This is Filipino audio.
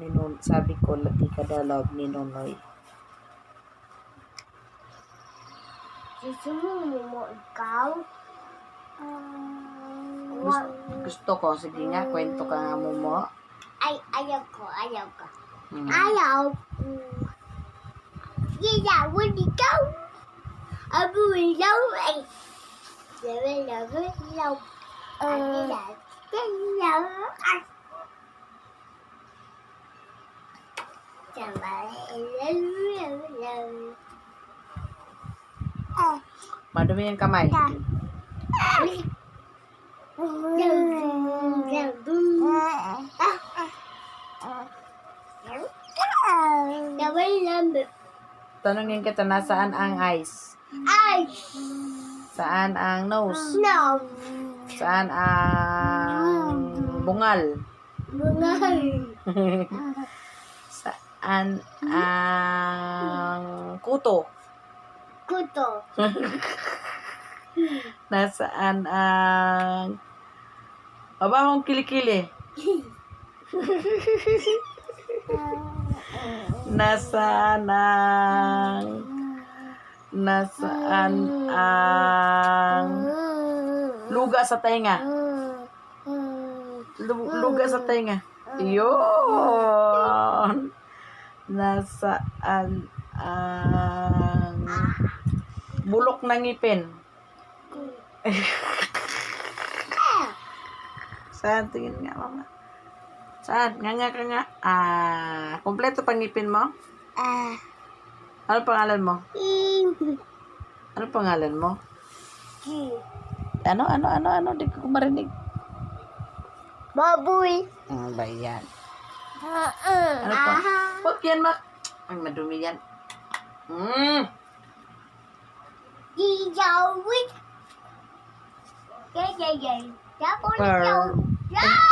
ni Nun, sabi ko, lati ka daw love ni Nunoy. Gusto mo mo ikaw? Gusto, gusto ko, sige nga, kwento ka nga mo mo. Ay, ayaw ko, ayaw ko. Hmm. Ayaw ko. Gilawin ikaw. Abo ilaw ay. Lawa, lawa, ilaw. Ilaw, ilaw. Ay. Sama, ilaw, ilaw, ilaw. Ah. Madumi yung kamay. Tanungin kita, nasaan ang eyes? Saan ang nose? Saan ang bungal? Saan ang kuto? Nasaan ang mabahong kilikili? Nasaan ang nasaan ang luga sa tenga? Lu- luga sa tenga. Yun. Nasaan ang bulok ng ngipin? Saan? Tingin nga, mama. Saan? Nga nga ka nga. Ah, kompleto pang ngipin mo? Ano pangalan mo? Ano pangalan mo? Ano, ano, ano, ano? Di ko marinig. Baboy. Ano ba yan? Ano pa? Huwag yan, Mak. Ay, madumi yan. Mm. Dijawin. Yay, yay, yay. Tapos. Yay!